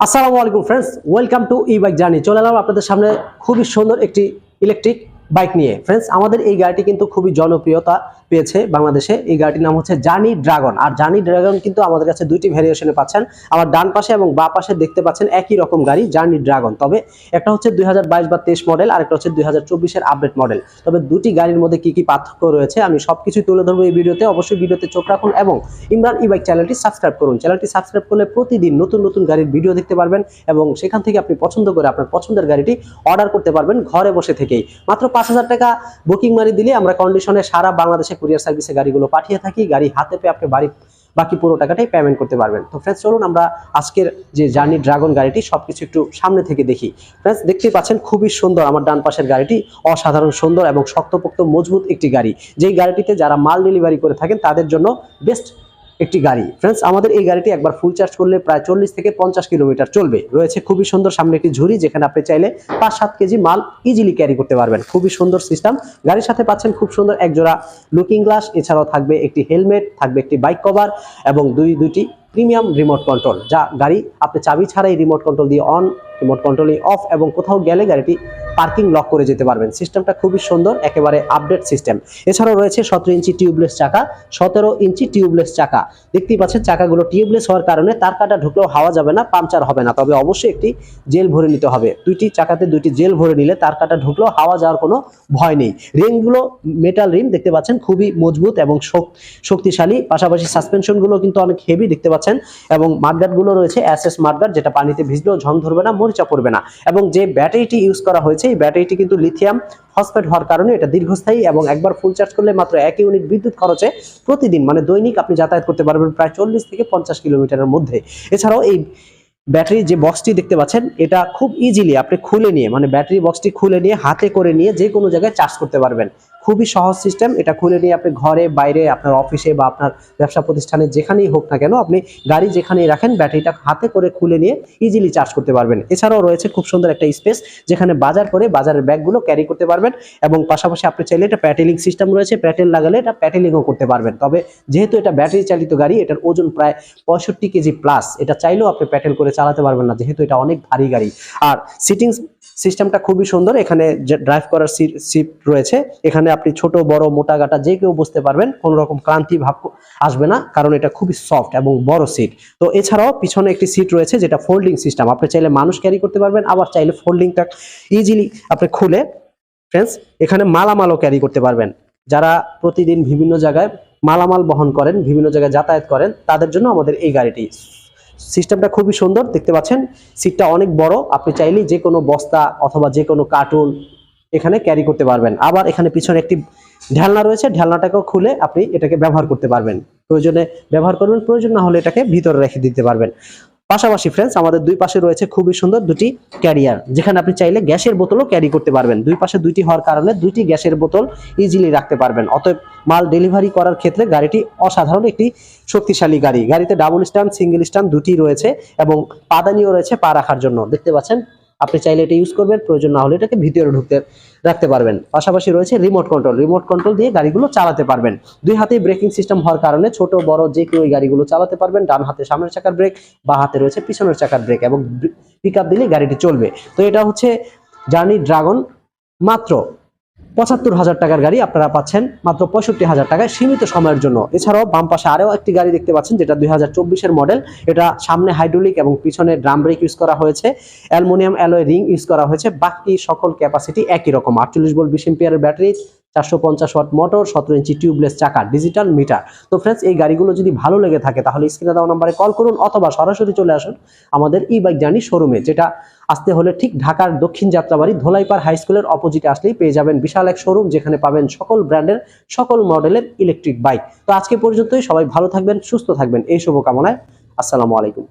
আসসালামু আলাইকুম friends, welcome to E bike journey চলে এলাম আপনাদের সামনে খুবই সুন্দর একটি ইলেকট্রিক বাইক নিয়ে। ফ্রেন্ডস আমাদের এই গাড়িটি কিন্তু খুবই জনপ্রিয়তা পেয়েছে বাংলাদেশে। এই গাড়িটির নাম হচ্ছে জার্নি ড্রাগন আর জার্নি ড্রাগন কিন্তু আমাদের কাছে দুইটি ভ্যারিয়েশনে পাচ্ছেন। আমার ডান পাশে এবং বা পাশে দেখতে পাচ্ছেন একই রকম গাড়ি জার্নি ড্রাগন তবে একটা হচ্ছে দুই হাজার বাইশ বা তেইশ মডেল আর একটা হচ্ছে দুই চব্বিশের আপডেট মডেল তবে দুটি গাড়ির মধ্যে কি কি পার্থক্য রয়েছে, আমি সব সবকিছু তুলে ধরবো এই ভিডিওতে। অবশ্যই ভিডিওতে চোখ রাখুন এবং ইমরান ই বাইক চ্যানেলটি সাবস্ক্রাইব করুন। চ্যানেলটি সাবস্ক্রাইব করলে প্রতিদিন নতুন নতুন গাড়ির ভিডিও দেখতে পারবেন এবং সেখান থেকে আপনি পছন্দ করে আপনার পছন্দের গাড়িটি অর্ডার করতে পারবেন ঘরে বসে থেকেই। মাত্র পাঁচ হাজার টাকা বুকিং মারি দিলে আমরা কন্ডিশনে সারা বাংলাদেশে কুরিয়ার সার্ভিসে গাড়িগুলো পাঠিয়ে থাকি। গাড়ি হাতে পেয়ে আপনি বাড়ি বাকি পুরো টাকাটাই পেমেন্ট করতে পারবেন। তো ফ্রেন্ডস চলুন আমরা আজকের যে জার্নি ড্রাগন গাড়িটি সবকিছু একটু সামনে থেকে দেখি। ফ্রেন্ডস দেখতেই পাচ্ছেন খুবই সুন্দর আমার ডান পাশের গাড়িটি। অসাধারণ সুন্দর এবং শক্তপোক্ত মজবুত একটি গাড়ি। যেই গাড়িটিতে যারা মাল ডেলিভারি করে থাকেন, তাদের জন্য বেস্ট একটি গাড়ি। ফ্রেন্ডস আমাদের এই গাড়িটি একবার ফুল চার্জ করলে প্রায় চল্লিশ থেকে পঞ্চাশ কিলোমিটার চলবে। রয়েছে খুবই সুন্দর সামনে একটি ঝুড়ি, যেখানে আপনি চাইলে পাঁচ সাত কেজি মাল ইজিলি ক্যারি করতে পারবেন। খুবই সুন্দর সিস্টেম গাড়ির সাথে পাচ্ছেন খুব সুন্দর একজোড়া লুকিং গ্লাস এছাড়াও থাকবে একটি হেলমেট থাকবে একটি বাইক কভার এবং দুই দুটি প্রিমিয়াম রিমোট কন্ট্রোল যা গাড়ি আপনি চাবি ছাড়াই রিমোট কন্ট্রোল দিয়ে অন রিমোট কন্ট্রোলিং অফ এবং কোথাও গেলে গাড়িটি পার্কিং লক করে যেতে পারবেন। সিস্টেমটা খুবই সুন্দর, একেবারে আপডেট সিস্টেম এছাড়াও রয়েছে সতেরো ইঞ্চি টিউবলেস চাকা, সতেরো ইঞ্চি টিউবলেস চাকা। দেখতেই পাচ্ছেন চাকাগুলো টিউবলেস হওয়ার কারণে তার কাটা ঢুকলেও হাওয়া যাবে না, পাংচার হবে না। তবে অবশ্যই একটি জেল ভরে নিতে হবে। দুইটি চাকাতে দুইটি জেল ভরে নিলে তার কাটা ঢুকলেও হাওয়া যাওয়ার কোনো ভয় নেই। রিংগুলো মেটাল রিং দেখতে পাচ্ছেন, খুবই মজবুত এবং শক- শক্তিশালী। পাশাপাশি সাসপেনশনগুলো কিন্তু অনেক হেভি দেখতে পাচ্ছেন এবং মাঠগার্ডগুলো রয়েছে এস মাঠগার্ড যেটা পানিতে ভিজলেও ঝং ধরবে না, মরিচা পড়বে না। এবং যে ব্যাটারিটি ইউজ করা হয়েছে, এই ব্যাটারিটি কিন্তু লিথিয়াম ফসফেট হওয়ার কারণে এটা দীর্ঘস্থায়ী এবং একবার ফুল চার্জ করলে মাত্র এক ইউনিট বিদ্যুৎ খরচে প্রতিদিন মানে দৈনিক আপনি যাতায়াত করতে পারবেন প্রায় চল্লিশ থেকে পঞ্চাশ কিলোমিটারের মধ্যে। এছাড়াও এই ব্যাটারি যে বক্সটি দেখতে পাচ্ছেন, এটা খুব ইজিলি আপনি খুলে নিয়ে মানে ব্যাটারি বক্সটি খুলে নিয়ে, হাতে করে নিয়ে যে কোনো জায়গায় চার্জ করতে পারবেন। খুবই সহজ সিস্টেম এটা খুলে নিয়ে আপনি ঘরে, বাইরে, আপনার অফিসে বা আপনার ব্যবসা প্রতিষ্ঠানে যেখানেই হোক না কেন, আপনি গাড়ি যেখানেই রাখেন, ব্যাটারিটা হাতে করে খুলে নিয়ে ইজিলি চার্জ করতে পারবেন। এছাড়াও রয়েছে খুব সুন্দর একটা স্পেস যেখানে বাজার করে বাজারের ব্যাগগুলো ক্যারি করতে পারবেন এবং পাশাপাশি আপনি চাইলে এটা প্যাটেলিং সিস্টেম রয়েছে প্যাটেল লাগালে এটা প্যাটেলিংও করতে পারবেন। তবে যেহেতু এটা ব্যাটারি চালিত গাড়ি, এটার ওজন প্রায় পঁয়ষট্টি কেজি প্লাস এটা চাইলেও আপনি প্যাটেল করে চালাতে পারবেন না, যেহেতু এটা অনেক ভারী গাড়ি। আর সিটিং সিস্টেমটা খুবই সুন্দর, এখানে ড্রাইভ করার সিট রয়েছে, এখানে আপনি ছোট, বড়, মোটা, গাটা যে কেউ বসতে পারবেন কোনো রকম ক্লান্তি ভাব আসবে না, কারণ এটা খুবই সফট এবং বড় সিট তো এছাড়াও পিছনে একটি সিট রয়েছে, যেটা ফোল্ডিং সিস্টেম আপনি চাইলে মানুষ ক্যারি করতে পারবেন, আবার চাইলে ফোল্ডিংটা ইজিলি আপনি খুলে ফ্রেন্ডস এখানে মালামালও ক্যারি করতে পারবেন। যারা প্রতিদিন বিভিন্ন জায়গায় মালামাল বহন করেন, বিভিন্ন জায়গায় যাতায়াত করেন, তাদের জন্য আমাদের এই গাড়িটি সিস্টেমটা খুবই সুন্দর, দেখতে পাচ্ছেন? সিটটা অনেক বড়, আপনি চাইলেই যে কোনো বস্তা অথবা যে কোনো কার্টুন এখানে ক্যারি করতে পারবেন। আবার এখানে পিছনে একটি ঢালনা রয়েছে, ঢালনাটাকেও খুলে আপনি এটাকে ব্যবহার করতে পারবেন। প্রয়োজনে ব্যবহার করবেন, প্রয়োজন না হলে এটাকে ভিতরে রেখে দিতে পারবেন। পাশাপাশি ফ্রেন্ডস আমাদের দুই পাশে রয়েছে খুবই সুন্দর দুটি ক্যারিয়ার যেখানে আপনি চাইলে গ্যাসের বোতলও ক্যারি করতে পারবেন। দুই পাশে দুইটি হওয়ার কারণে দুইটি গ্যাসের বোতল ইজিলি রাখতে পারবেন। অতএব মাল ডেলিভারি করার ক্ষেত্রে গাড়িটি অসাধারণ একটি শক্তিশালী গাড়ি। গাড়িতে ডাবল স্ট্যান্ড সিঙ্গেল স্ট্যান্ড দুটি রয়েছে এবং পাদানিও রয়েছে পা রাখার জন্য। দেখতে পাচ্ছেন? আপনি চাইলে এটা ইউজ করবেন, প্রয়োজন না হলে এটাকে ভিতরে ঢুকতে, রাখতে পারবেন। পাশাপাশি রয়েছে রিমোট কন্ট্রোল রিমোট কন্ট্রোল দিয়ে গাড়িগুলো চালাতে পারবেন। দুই হাতেই ব্রেকিং সিস্টেম হওয়ার কারণে ছোট, বড় যে কেউ এই গাড়িগুলো চালাতে পারবেন, ডান হাতে সামনের চাকার ব্রেক বা হাতে রয়েছে পিছনের চাকার ব্রেক এবং পিক দিলে গাড়িটি চলবে। তো এটা হচ্ছে জার্নি ড্রাগন মাত্র। পঁচাত্তর হাজার টাকার গাড়ি আপনারা পাচ্ছেন মাত্র পঁয়ষট্টি হাজার টাকায় সীমিত সময়ের জন্য। এছাড়াও বাম পাশে আরও একটি গাড়ি দেখতে পাচ্ছেন, যেটা দুই হাজার চব্বিশের মডেল। এটা সামনে হাইড্রোলিক এবং পিছনে ড্রাম ব্রেক ইউজ করা হয়েছে। অ্যালমোনিয়াম অ্যালয় রিং ইউজ করা হয়েছে। বাকি সকল ক্যাপাসিটি একই রকম। আটচল্লিশ বল বিশ এম্পিয়ারের ব্যাটারি চারশো পঞ্চাশ ওয়াট মোটর, সতেরো ইঞ্চি টিউবলেস চাকা ডিজিটাল মিটার তো ফ্রেন্ডস এই গাড়িগুলো যদি ভালো লেগে থাকে, তাহলে স্ক্রিনে দেওয়া নাম্বারে কল করুন অথবা সরাসরি চলে আসুন আমাদের ই বাইক জার্নি শোরুমে যেটা আসতে হলে ঠিক ঢাকার দক্ষিণ যাত্রাবাড়ি ধোলাইপাড় হাই স্কুলের অপোজিটে আসলেই পেয়ে যাবেন বিশাল এক শোরুম যেখানে পাবেন সকল ব্র্যান্ডের, সকল মডেলের ইলেকট্রিক বাইক তো আজকে পর্যন্তই, সবাই ভালো থাকবেন, সুস্থ থাকবেন, এই শুভকামনায়। আসসালামু আলাইকুম।